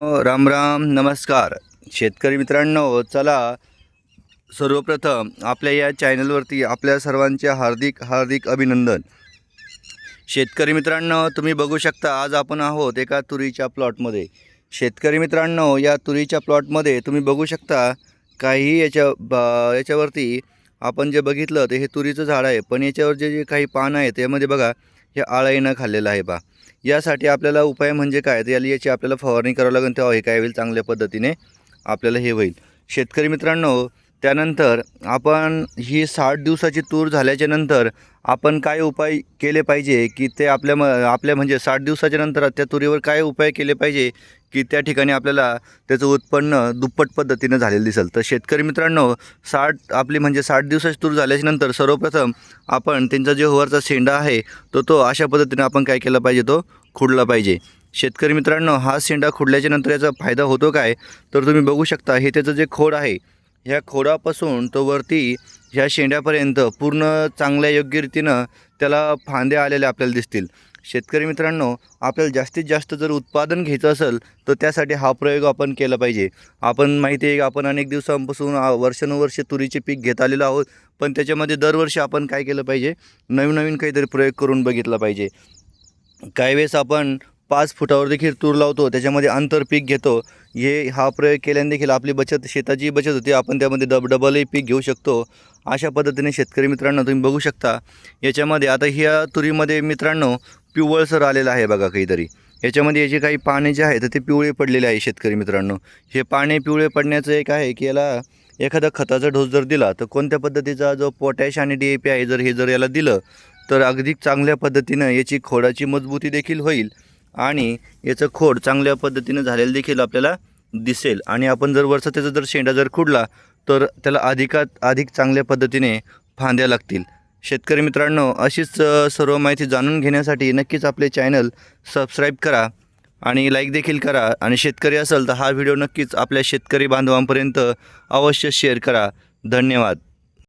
हो, राम राम नमस्कार. शेतकरी मित्रांनो चला. सर्वप्रथम आपल्या या चॅनलवरती आपल्या सर्वांचे हार्दिक हार्दिक अभिनंदन. शेतकरी मित्रांनो तुम्ही बघू शकता आज आपण आहोत एका तुरीच्या प्लॉटमध्ये. शेतकरी मित्रांनो या तुरीच्या प्लॉटमध्ये तुम्ही बघू शकता काही याच्या ब याच्यावरती आपण जे बघितलं ते हे तुरीचं झाड आहे. पण याच्यावर जे जे काही पानं आहेत त्यामध्ये बघा हे आळाईनं खाल्लेलं आहे बा. यासाठी आपल्याला उपाय म्हणजे काय? तर याला याची आपल्याला फवारणी करावं लागेल तेव्हा हे काय होईल चांगल्या पद्धतीने आपल्याला हे होईल. शेतकरी मित्रांनो त्यानंतर आपण ही साठ दिवसाची तूर झाल्याच्यानंतर आपण काय उपाय केले पाहिजे की ते आपल्या म आपल्या म्हणजे साठ दिवसाच्या नंतर त्या तुरीवर काय उपाय केले पाहिजे की त्या ठिकाणी आपल्याला त्याचं उत्पन्न दुप्पट पद्धतीनं झालेलं दिसेल? तर शेतकरी मित्रांनो साठ आपली म्हणजे साठ दिवसाची तूर झाल्याच्यानंतर सर्वप्रथम आपण त्यांचा जो होवरचा शेंडा आहे तो तो अशा पद्धतीनं आपण काय केला पाहिजे? तो खुडला पाहिजे. शेतकरी मित्रांनो हा शेंडा खुडल्याच्या नंतर याचा फायदा होतो काय? तर तुम्ही बघू शकता हे त्याचं जे खोड आहे ह्या खोडापासून तो वरती ह्या शेंड्यापर्यंत पूर्ण चांगल्या योग्य रीतीनं त्याला फांद्या आलेल्या आपल्याला दिसतील. शेतकरी मित्रांनो आपल्याला जास्तीत जास्त जर उत्पादन घ्यायचं असेल तर त्यासाठी हा प्रयोग आपण केला पाहिजे. आपण माहिती आहे आपण अनेक दिवसांपासून वर्षानुवर्ष वर्षानुवर्षे तुरीचे पीक घेत आलेलो आहोत पण त्याच्यामध्ये दरवर्षी आपण काय केलं पाहिजे? नवीन नवीन काहीतरी प्रयोग करून बघितला पाहिजे. काही वेळेस आपण पाच फुटावर देखील तूर लावतो त्याच्यामध्ये आंतर पीक घेतो हे हा प्रयोग केल्याने देखील आपली बचत शेताची बचत होते. आपण त्यामध्ये डब डबलही पीक घेऊ शकतो. अशा पद्धतीने शेतकरी मित्रांनो तुम्ही बघू शकता. याच्यामध्ये आता ह्या तुरीमध्ये मित्रांनो पिवळसर आलेलं आहे बघा काहीतरी. याच्यामध्ये याचे काही पाने जे आहे तर ते पिवळे पडलेले आहे शेतकरी मित्रांनो. हे पाने पिवळे पडण्याचं एक आहे की याला एखादा खताचा डोस जर दिला तर कोणत्या पद्धतीचा जो पोटॅश आणि डी ए पी आहे जर हे जर याला दिलं तर अगदी चांगल्या पद्धतीनं याची खोडाची मजबूती देखील होईल. आणि याचं खोड चांगल्या पद्धतीनं झालेलं देखील आपल्याला दिसेल. आणि आपण जर वरचा त्याचा जर शेंडा जर खुडला तर त्याला अधिकात अधिक चांगल्या पद्धतीने फांद्या लागतील. शेतकरी मित्रांनो अशीच सर्व माहिती जाणून घेण्यासाठी नक्कीच आपले चॅनल सबस्क्राईब करा आणि लाईक देखील करा. आणि शेतकरी असेल तर हा व्हिडिओ नक्कीच आपल्या शेतकरी बांधवांपर्यंत अवश्य शेअर करा. धन्यवाद.